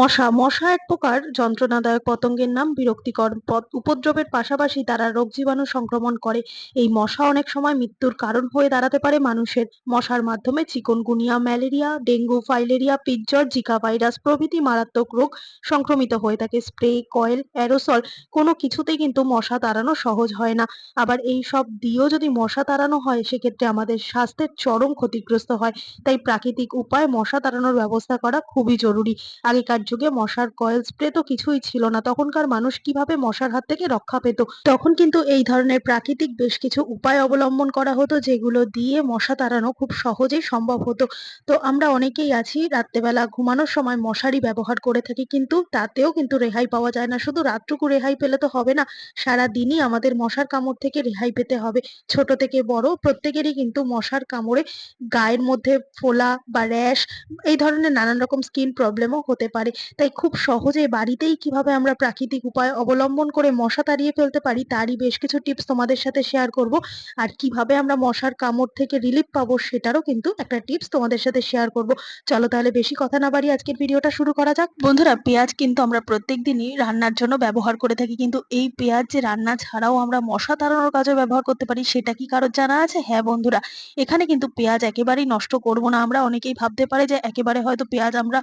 মশা মশা এক প্রকার যন্ত্রণাদায়ক পতঙ্গের নাম বিরক্তিকর উপদ্রবের পাশাপাশি তারা রোগ জীবাণু সংক্রমণ করে। এই মশা অনেক সময় মৃত্যুর কারণ হয়ে দাঁড়াতে পারে মানুষের। মশার মাধ্যমে চিকনগুনিয়া ম্যালেরিয়া, ডেঙ্গু, ফাইলেরিয়া পিজ্জর জিকা ভাইরাস প্রভৃতি মারাত্মক রোগ সংক্রমিত হয়ে থাকে। স্প্রে, কয়েল, অ্যারোসল কোনো কিছুতেই কিন্তু মশা তাড়ানো সহজ হয় না। আবার এই সব দিয়েও যদি মশা তাড়ানো হয়, সেক্ষেত্রে আমাদের স্বাস্থ্যের চরম ক্ষতিগ্রস্ত হয়। তাই প্রাকৃতিক উপায়ে মশা তাড়ানোর ব্যবস্থা করা খুবই জরুরি। আগেকার যুগে মশার কয়েল স্প্রে তো কিছুই ছিল না। তখনকার মানুষ কীভাবে মশার হাত থেকে রক্ষা পেত? তখন কিন্তু এই ধরনের প্রাকৃতিক বেশ কিছু উপায় অবলম্বন করা হতো, যেগুলো দিয়ে মশা তাড়ানো খুব সহজেই সম্ভব হতো। তো আমরা অনেকেই আছি, রাত্রেবেলা ঘুমানোর সময় মশারি ব্যবহার করে থাকি, কিন্তু তাতেও কিন্তু রেহাই পাওয়া যায় না। শুধু রাতটুকু রেহাই পেলে তো হবে না সারা দিনই আমাদের মশার কামড় থেকে রেহাই পেতে হবে। ছোট থেকে বড় প্রত্যেকেরই কিন্তু মশার কামড়ে গায়ের মধ্যে ফোলা বা র্যাশ, এই ধরনের নানান রকম স্কিন প্রবলেমও হতে পারে। তাই খুব সহজে বাড়িতেই কীভাবে আমরা প্রাকৃতিক উপায় অবলম্বন করে মশা তাড়িয়ে ফেলতে পারি, তারই বেশ কিছু টিপস তোমাদের সাথে শেয়ার করব। আর কীভাবে আমরা মশার কামড় থেকে রিলিফ পাবো সেটারও কিন্তু একটা টিপস তোমাদের সাথে শেয়ার করব। চলো তাহলে বেশি কথা না বাড়িয়ে আজকের ভিডিওটা শুরু করা যাক। বন্ধুরা, পেঁয়াজ কিন্তু আমরা প্রত্যেক দিনই রান্নার জন্য ব্যবহার করে থাকি। কিন্তু এই পেঁয়াজ যে রান্না ছাড়াও আমরা মশা তাড়ানোর কাজে ব্যবহার করতে পারি, সেটা কি কারোর জানা আছে? হ্যাঁ বন্ধুরা, এখানে কিন্তু পেঁয়াজ একেবারেই নষ্ট করব না। আমরা অনেকেই ভাবতে পারে যে একেবারে হয়তো পেঁয়াজ আমরা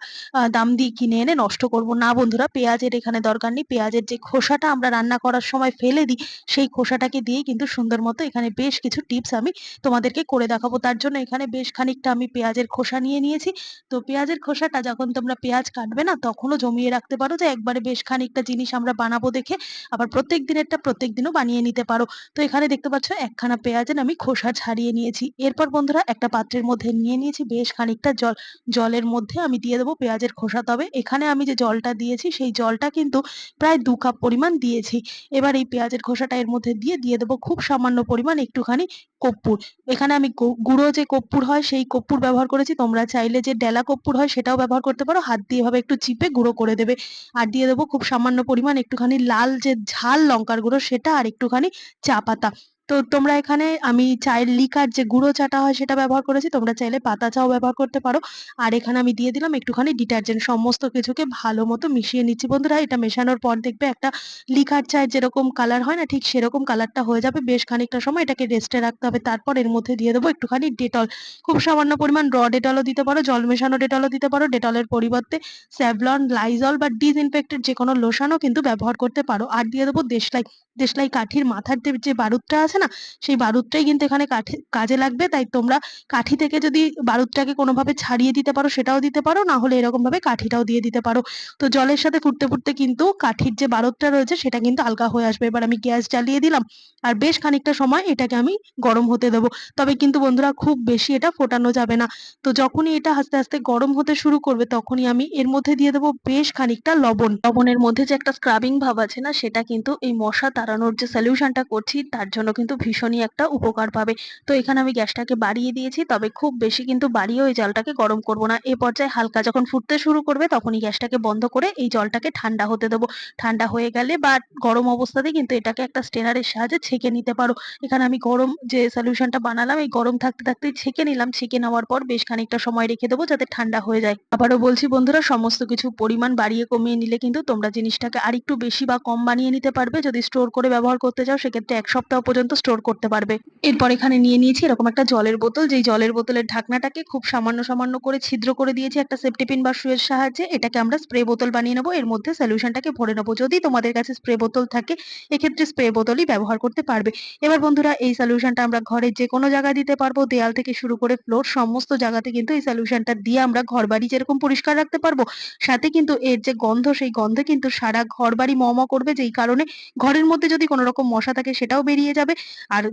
দাম দিয়ে কিনে এনে নষ্ট করব। না বন্ধুরা, পেঁয়াজের এখানে দরকার নেই। পেঁয়াজের যে খোসাটা আমরা রান্না করার সময় ফেলে দিই, সেই খোসাটাকে দিয়েই কিন্তু সুন্দর মতো এখানে বেশ কিছু টিপস আমি তোমাদেরকে করে দেখাবো। তার জন্য এখানে বেশ খানিকটা আমি পেঁয়াজের খোসা নিয়ে নিয়েছি। তো পেঁয়াজের খোসাটা যখন তোমরা পেঁয়াজ কাটবে না, তখনও জমিয়ে রাখতে পারো যে একবারে বেশ খানিকটা জিনিস আমরা বানাবো দেখে আবার প্রত্যেক দিনেরটা প্রত্যেক দিনও বানিয়ে নিতে পারো। তো এখানে দেখতে পাচ্ছ, একখানা পেঁয়াজের আমি খোসা ছাড়িয়ে নিয়েছি। এরপর বন্ধুরা একটা পাত্রের মধ্যে নিয়ে নিয়েছি বেশ খানিকটা জল। জলের মধ্যে আমি দিয়ে দেবো পেঁয়াজের খোসা। তবে এখানে আমি যে জলটা দিয়েছি, সেই জলটা কিন্তু প্রায় দু কাপ পরিমাণ দিয়েছি। এবার এই পেঁয়াজের খোসাটা এর মধ্যে দিয়ে দিয়ে দেবো খুব সামান্য পরিমাণ একটুখানি কর্পূর। এখানে আমি গুঁড়ো যে কর্পূর হয়, সেই কর্পূর ব্যবহার করেছি। তোমরা চাইলে যে ডেলা কর্পূর হয়, সেটাও ব্যবহার করতে পারো। হাত দিয়ে এভাবে একটু চিপে গুঁড়ো করে দেবে। আর দিয়ে দেবো খুব সামান্য পরিমাণ একটুখানি লাল যে ঝাল লঙ্কার গুঁড়ো, সেটা আর একটুখানি চা পাতা। তো তোমরা এখানে, আমি চায়ের লিকার যে গুঁড়ো চাটা হয় সেটা ব্যবহার করেছি, তোমরা চাইলে পাতা চাও ব্যবহার করতে পারো। আর এখানে আমি দিয়ে দিলাম একটুখানি ডিটারজেন্ট, সমস্ত কিছুকে ভালো মতো মিশিয়ে নিচ্ছি। বন্ধুরা, এটা মেশানোর পর দেখবে একটা লিকার চায়ের যেরকম কালার হয় না, ঠিক সেরকম কালারটা হয়ে যাবে। বেশ খানিকটা সময় এটাকে রেস্টে রাখতে হবে। তারপর এর মধ্যে দিয়ে দেবো একটুখানি ডেটল খুব সামান্য পরিমাণ র ডেটলও দিতে পারো, জল মেশানো ডেটলও দিতে পারো। ডেটলের পরিবর্তে স্যাভলন লাইজল বা ডিসইনফেক্টেড যে কোনো লোশনও কিন্তু ব্যবহার করতে পারো। আর দিয়ে দেবো দেশলাই দেশলাই কাঠির মাথার যে- বারুদটা আছে না? সেই বারুদটাই কিন্তু এখানে কাঠে, কাজে লাগবে। তাই তোমরা কাঠি থেকে যদি বারুদটাকে কোনোভাবে ছাড়িয়ে দিতে পারো, সেটাও দিতে পারো। না হলে এরকম ভাবে কাঠিটাও দিয়ে দিতে পারো। তো জলের সাথে ফুটতে ফুটতে কিন্তু কাঠির যে বারুদটা রয়েছে, সেটা কিন্তু আলগা হয়ে আসবে। এবার আমি গ্যাস জ্বালিয়ে দিলাম। আর বেশ খানিকটা সময় এটাকে আমি গরম হতে দেবো। তবে কিন্তু বন্ধুরা খুব বেশি এটা ফোটানো যাবে না। তো যখনই এটা আস্তে আস্তে গরম হতে শুরু করবে, তখনই আমি এর মধ্যে দিয়ে দেবো বেশ খানিকটা লবণ। লবণের মধ্যে যে একটা স্ক্রাবিং ভাব আছে না, সেটা কিন্তু এই মশা তাড়ানোর যে সলিউশনটা করছি, তার জন্য কিন্তু ভীষণই একটা উপকার পাবে। তো এখানে আমি গ্যাসটাকে বাড়িয়ে দিয়েছি, তবে খুব বেশি কিন্তু বাড়িয়ে ওই জলটাকে গরম করব না। এ পর্যায়ে হালকা যখন ফুটতে শুরু করবে, তখনই গ্যাসটাকে বন্ধ করে এই জলটাকে ঠান্ডা হতে দেবো। ঠান্ডা হয়ে গেলে বা গরম অবস্থাতেই কিন্তু এটাকে একটা স্টেনারের সাহায্যে ছেঁকে নিতে পারো। এখানে আমি গরম যে সলিউশনটা বানালাম, এই গরম থাকতে থাকতেই ছেঁকে নিলাম। ছেঁকে নেওয়ার পর বেশ খানিকটা সময় রেখে দেবো যাতে ঠান্ডা হয়ে যায়। আবারও বলছি বন্ধুরা, সমস্ত কিছু পরিমাণ বাড়িয়ে কমিয়ে নিলে কিন্তু তোমরা জিনিসটাকে আরেকটু বেশি বা কম বানিয়ে নিতে পারবে। যদি স্টোর করে ব্যবহার করতে চাও, সেক্ষেত্রে এক সপ্তাহ পর্যন্ত স্টোর করতে পারবে। এরপর এখানে নিয়ে নিয়েছি এরকম একটা জলের বোতল। যেই জলের বোতলের ঢাকনাটাকে খুব সামান্য সামান্য করে ছিদ্র করে দিয়েছি একটা সেফটিপিন বা সুয়ের সাহায্যে। এটাকে আমরা স্প্রে বোতল বানিয়ে নেব। এর মধ্যে সলিউশনটাকে ভরে নেব। যদি তোমাদের কাছে স্প্রে বোতল থাকে, এক্ষেত্রে স্প্রে বোতলই ব্যবহার করতে পারবে। এবার বন্ধুরা, এই সলিউশনটা আমরা ঘরের যে কোনো জায়গায় দিতে পারব। দেয়াল থেকে শুরু করে ফ্লোর সমস্ত জায়গাতে কিন্তু এই সলিউশনটা দিয়ে আমরা ঘর বাড়ি যেরকম পরিষ্কার রাখতে পারব, সাথে কিন্তু এর যে গন্ধ, সেই গন্ধে কিন্তু সারা ঘর বাড়ি ম ম করবে। যেই কারণে ঘরের মধ্যে যদি কোনো রকম মশা থাকে, সেটাও বেরিয়ে যাবে। আর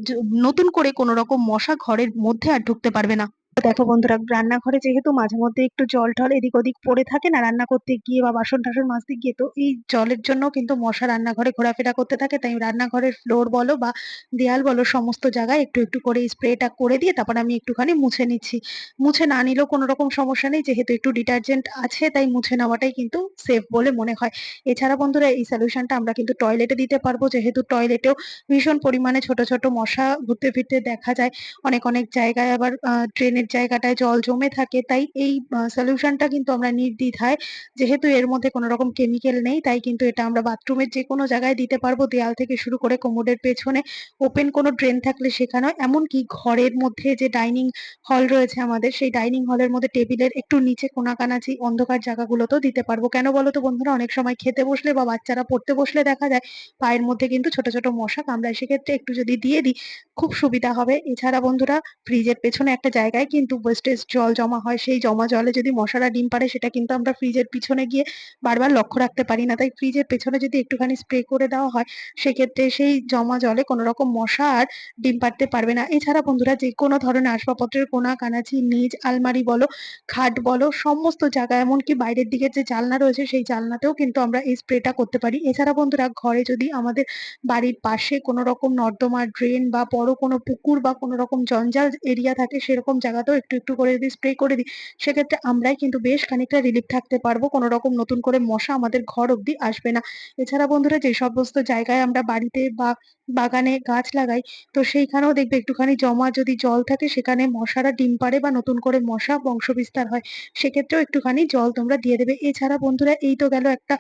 নতুন করে কোনো রকম মশা ঘরের মধ্যে আর ঢুকতে পারবে না। দেখো বন্ধুরা, রান্নাঘরে যেহেতু মাঝে মধ্যে একটু জল টল এদিক ওদিক পড়ে থাকে না, রান্না করতে গিয়ে বা বাসন টাসন মাজতে গিয়ে তো এই জলের জন্য কিন্তু মশা রান্নাঘরে ঘোরাফেরা করতে থাকে। তাই রান্নাঘরের ফ্লোর বলো বা দেয়াল বলো, সমস্ত জায়গায় একটু একটু করে স্প্রেটা করে দিয়ে তারপর আমি একটুখানি মুছে নিচ্ছি। মুছে না নিলেও কোনো রকম সমস্যা নেই, যেহেতু একটু ডিটারজেন্ট আছে, তাই মুছে নেওয়াটাই কিন্তু সেফ বলে মনে হয়। এছাড়া বন্ধুরা এই সলিউশনটা আমরা কিন্তু টয়লেটে দিতে পারব, যেহেতু টয়লেটেও ভীষণ পরিমাণে ছোট ছোট মশা ঘুরতে ফিরতে দেখা যায়। অনেক অনেক জায়গায় আবার ড্রেনের বাথরুমের জায়গাটায় জল জমে থাকে, তাই এই সলিউশনটা কিন্তু আমরা নির্দ্বিধায়, যেহেতু এর মধ্যে কোনো রকম কেমিক্যাল নেই, তাই কিন্তু এটা আমরা বাথরুমের যে কোনো জায়গায় দিতে পারব, দেয়াল থেকে শুরু করে কোমোডের পেছনে ওপেন কোনো ড্রেন থাকলে সেখানেও এমনকি ঘরের মধ্যে যে ডাইনিং হল রয়েছে আমাদের, সেই ডাইনিং হলের মধ্যে টেবিলের একটু নিচে কোনাকানাচি অন্ধকার জায়গাগুলোতেও দিতে পারব। কেন বলো তো বন্ধুরা, অনেক সময় খেতে বসলে বা বাচ্চারা পড়তে বসলে দেখা যায়, পায়ের মধ্যে কিন্তু ছোট ছোট মশা কামড়ায়, সেক্ষেত্রে একটু যদি দিয়ে দিই, খুব সুবিধা হবে। এছাড়া বন্ধুরা ফ্রিজের পেছনে একটা জায়গায় কিন্তু ওয়েস্টেজ জল জমা হয়, সেই জমা জলে যদি মশারা ডিম পারে সেটা কিন্তু আমরা ফ্রিজের পিছনে গিয়ে বারবার লক্ষ্য রাখতে পারি না। তাই ফ্রিজের পেছনে যদি একটুখানি স্প্রে করে দেওয়া হয়, সেক্ষেত্রে সেই জমা জলে কোনো রকম মশা আর ডিম পাড়তে পারবে না। এছাড়া বন্ধুরা যে কোনো ধরনের আসবাবপত্রের কোনা, কানাচি নিজ আলমারি বলো, খাট বলো, সমস্ত জায়গায় এমনকি বাইরের দিকে যে জালনা রয়েছে, সেই জালনাতেও কিন্তু আমরা এই স্প্রেটা করতে পারি। এছাড়া বন্ধুরা ঘরে যদি আমাদের বাড়ির পাশে কোনো রকম নর্দমা ড্রেন বা বড় কোনো পুকুর বা কোনো রকম জঞ্জাল এরিয়া থাকে, সেরকম জায়গাতেও একটু একটু করে যদি স্প্রে করে দিই, সেক্ষেত্রে আমরাই কিন্তু বেশ খানিকটা রিলিফ থাকতে পারব। কোনো রকম নতুন করে মশা আমাদের ঘর অব্দি আসবে না। এছাড়া বন্ধুরা যে সমস্ত জায়গায় আমরা বাড়িতে বা বাগানে গাছ লাগাই, তো সেইখানেও দেখবে একটুখানি জমা যদি জল থাকে, সেখানে মশারা ডিম পাড়ে বা নতুন করে মশা বংশবিস্তার হয়, সেক্ষেত্রেও একটুখানি জল তোমরা দিয়ে দেবে। এছাড়া বন্ধুরা, এই তো গেল একটা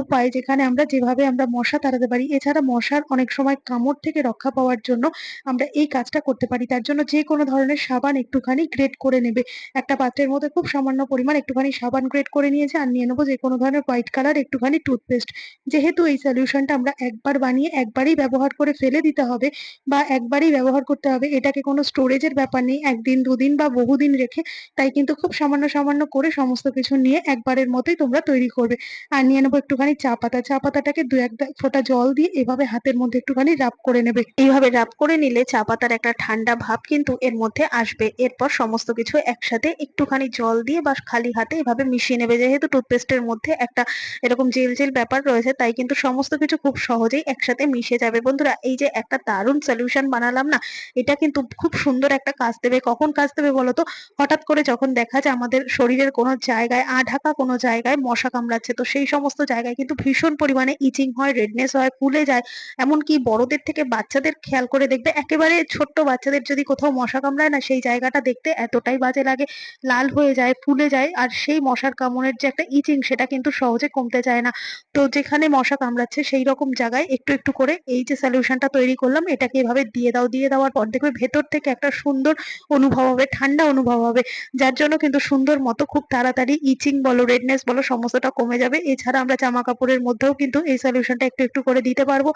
উপায় যেখানে আমরা যেভাবে আমরা মশা তাড়াতে পারি। এছাড়া মশার অনেক সময় কামড় থেকে রক্ষা পাওয়ার জন্য আমরা এই কাজটা করতে পারি। তার জন্য যে কোনো ধরনের সাবান একটুখানি গ্রেট করে নেবে। একটা পাত্রের মধ্যে খুব সামান্য পরিমাণ একটুখানি সাবান গ্রেট করে নিয়েছে আর নিয়ে নেব যে কোনো ধরনের হোয়াইট কালার, একটুখানি টুথপেস্ট। যেহেতু এই সলিউশনটা আমরা একবার বানিয়ে একবারই ব্যবহার করে ফেলে দিতে হবে বা একবারই ব্যবহার করতে হবে, এটাকে কোনো স্টোরেজের ব্যাপার নেই। একদিন, দুদিন বা বহুদিন রেখে তাই কিন্তু খুব সামান্য সামান্য করে সমস্ত কিছু নিয়ে একবারের মতোই তোমরা তৈরি করবে। আর নিয়ে নেব একটুখানি চা পাতা। চা পাতাটাকে দু এক ফোঁটা জল দিয়ে এভাবে হাতের মধ্যে একটুখানি রাব করে নেবে। এইভাবে রাব করে নিলে চা পাতার একটা ঠান্ডা ভাব কিন্তু এর মধ্যে আসবে। এরপর সমস্ত কিছু একসাথে একটুখানি জল দিয়ে বা খালি হাতে এভাবে মিশিয়ে নেবে। যেহেতু টুথপেস্টের মধ্যে একটা এরকম জেল জেল ব্যাপার রয়েছে, তাই কিন্তু সমস্ত কিছু খুব সহজেই একসাথে মিশে যাবে। বন্ধুরা, এই যে একটা দারুণ সলিউশন বানালাম না, এটা কিন্তু খুব সুন্দর একটা কাজ দেবে। কখন কাজ দেবে বলতো হঠাৎ করে যখন দেখা যায় আমাদের শরীরের কোনো জায়গায়, আ ঢাকা কোনো জায়গায় মশা কামড়াচ্ছে, তো সেই সমস্ত জায়গায় কিন্তু ভীষণ পরিমাণে ইচিং হয় রেডনেস হয়, ফুলে যায়। এমনকি বড়দের থেকে বাচ্চাদের খেয়াল করে দেখবে, একেবারে ছোট্ট বাচ্চাদের যদি কোথাও মশা কামড়ায় না, সেই জায়গাটা দেখতে এতটাই বাজে লাগে, লাল হয়ে যায়, ফুলে যায়, আর সেই মশার কামড়ের যে একটা ইচিং সেটা কিন্তু সহজে কমতে চায় না। তো যেখানে মশা কামড়াচ্ছে, সেই রকম জায়গায় একটু একটু করে এই যে সলিউশনটা তৈরি করলাম, এটাকে এভাবে দিয়ে দাও, দিয়ে দেওয়ার পর দেখবে ভেতর থেকে একটা সুন্দর অনুভব হবে, ঠান্ডা অনুভব হবে। যার জন্য কিন্তু সুন্দর মতো খুব তাড়াতাড়ি ইচিং বলো রেডনেস বলো, সমস্তটা কমে যাবে। এছাড়া আমরা জামা কাপড়ের মধ্যেও কিন্তু এই সলিউশনটা একটু একটু করে দিতে পারব।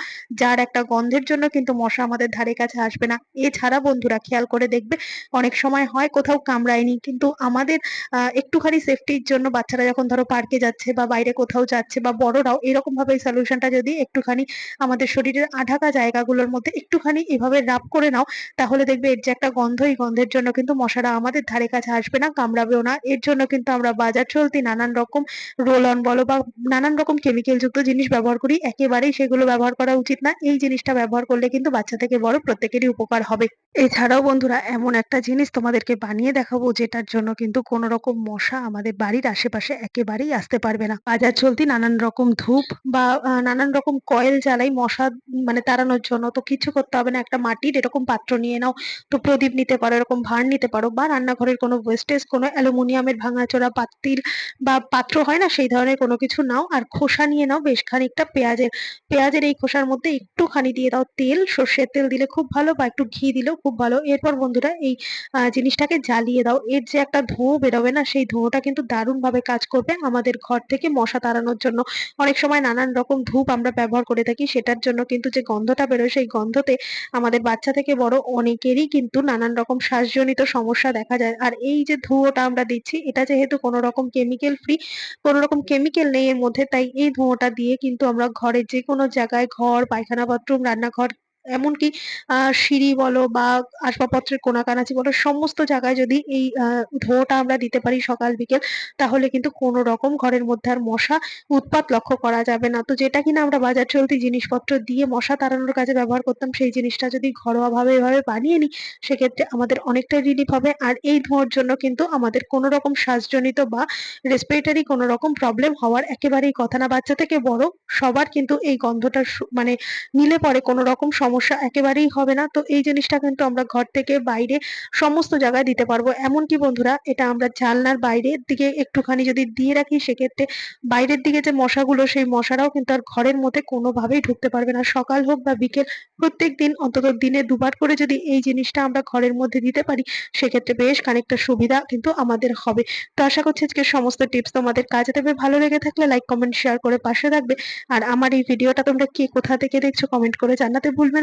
যার একটা গন্ধের জন্য কিন্তু মশা আমাদের ধারে কাছে আসবে না। এছাড়া বন্ধুরা খেয়াল করে দেখবে, অনেক সময় হয় কোথাও কামড়ায়নি, কিন্তু আমাদের একটুখানি সেফটির জন্য বাচ্চারা যখন ধরো পার্কে যাচ্ছে বা বাইরে কোথাও যাচ্ছে বা বড়রাও এরকম ভাবে এই সলিউশনটা যদি একটুখানি আমাদের শরীরের আঢাকা জায়গাগুলোর মধ্যে একটুখানি এভাবে রাব করে নাও, তাহলে দেখবে এর যে একটা গন্ধ, এই গন্ধের জন্য কিন্তু মশারা আমাদের ধারে কাছে আসবে না, কামড়াবেও না। এর জন্য কিন্তু আমরা বাজার চলতি নানান রকম রোল অন বলো বা নানান রকম কেমিক্যাল যুক্ত জিনিস ব্যবহার করি, একেবারেই সেগুলো ব্যবহার করা উচিত না। এই জিনিসটা ব্যবহার করলে কিন্তু বাচ্চা থেকে বড় প্রত্যেকেরই উপকার হবে। এছাড়াও বন্ধুরা, এমন একটা জিনিস তোমাদেরকে বানিয়ে দেখাবো, যেটার জন্য কিন্তু কোনো রকম মশা আমাদের বাড়ির আশেপাশে একেবারেই আসতে পারবে না। বাজার চলতি নানান রকম ধূপ বা নানান রকম কয়েল জ্বালাই মশা মানে তাড়ানোর জন্য। তো কিছু করতে হবে না, একটা মাটির এরকম পাত্র নিয়ে নাও। তো প্রদীপ নিতে পারো, এরকম ভাঁড় নিতে পারো বা রান্নাঘরের কোনো ওয়েস্টেজ কোনো অ্যালুমিনিয়ামের ভাঙাচোরা পাতিল বা পাত্র হয় না, সেই ধরনের কোনো কিছু নাও। আর খোসা নিয়ে নাও, বেশ খানিকটা পেঁয়াজের পেঁয়াজের এই খোসার মধ্যে একটুখানি দিয়ে দাও তেল। সর্ষের তেল দিলে খুব ভালো বা একটু ঘি দিলেও খুব ভালো। এরপর বন্ধুরা এই জিনিসটাকে জ্বালিয়ে দাও। এর যে একটা ধোঁয়া বেরোবে না, সেই ধোঁয়াটা কিন্তু দারুণ ভাবে কাজ করবে আমাদের ঘর থেকে মশা তাড়ানোর জন্য। অনেক সময় নানান রকম ধূপ আমরা ব্যবহার করে থাকি, সেটার জন্য কিন্তু যে গন্ধটা বেরোয়, সেই গন্ধতে আমাদের বাচ্চা থেকে বড় অনেকেরই কিন্তু নানান রকম শ্বাসজনিত সমস্যা দেখা যায়। আর এই যে ধুঁয়োটা আমরা দিচ্ছি, এটা যেহেতু কোনো রকম কেমিক্যাল ফ্রি কোনো রকম কেমিক্যাল নেই এর মধ্যে, তাই এই ধোঁয়াটা দিয়ে কিন্তু আমরা ঘরের যে কোনো জায়গায় ঘর, পায়খানা বাথরুম রান্নাঘর এমনকি আহ সিঁড়ি বলো বা আসবাবপত্রের কোনাকানাচি বলো, সমস্ত জায়গায় যদি এই ধোঁয়াটা আমরা দিতে পারি সকাল, বিকেল, তাহলে কিন্তু কোনো রকম ঘরের মধ্যে আর মশা উৎপাত লক্ষ্য করা যাবে না। তো যেটা কিনা আমরা বাজার চলতি জিনিসপত্র দিয়ে মশা তাড়ানোর কাজে ব্যবহার করতাম, সেই জিনিসটা যদি ঘরোয়া ভাবে এভাবে বানিয়ে নিই, সেক্ষেত্রে আমাদের অনেকটাই রিলিফ হবে। আর এই ধোঁয়ার জন্য কিন্তু আমাদের কোনো রকম শ্বাসজনিত বা রেসপিরেটরি কোনো রকম প্রবলেম হওয়ার একেবারেই কথা না। বাচ্চা থেকে বড় সবার কিন্তু এই গন্ধটা মানে নিলে পরে কোনো রকম সমস্যা সমস্যা একেবারেই হবে না। তো এই জিনিসটা কিন্তু আমরা ঘর থেকে বাইরে সমস্ত জায়গায় দিতে পারব। এমনকি বন্ধুরা, এটা আমরা জানলার বাইরের দিকে একটুখানি যদি দিয়ে রাখি, সেক্ষেত্রে বাইরের দিকে যে মশাগুলো, সেই মশারাও কিন্তু আর ঘরের মধ্যে কোনোভাবেই ঢুকতে পারবে না। সকাল হোক বা বিকেল, প্রত্যেক দিন, অন্তত দিনে দুবার করে যদি এই জিনিসটা আমরা ঘরের মধ্যে দিতে পারি, সেক্ষেত্রে বেশ খানিকটা সুবিধা কিন্তু আমাদের হবে। তো আশা করছি আজকে সমস্ত টিপস তোমাদের কাজে দেবে। ভালো লেগে থাকলে লাইক কমেন্ট শেয়ার করে পাশে থাকবে। আর আমার এই ভিডিওটা তোমরা কে কোথা থেকে দেখছ কমেন্ট করে জানাতে ভুলবে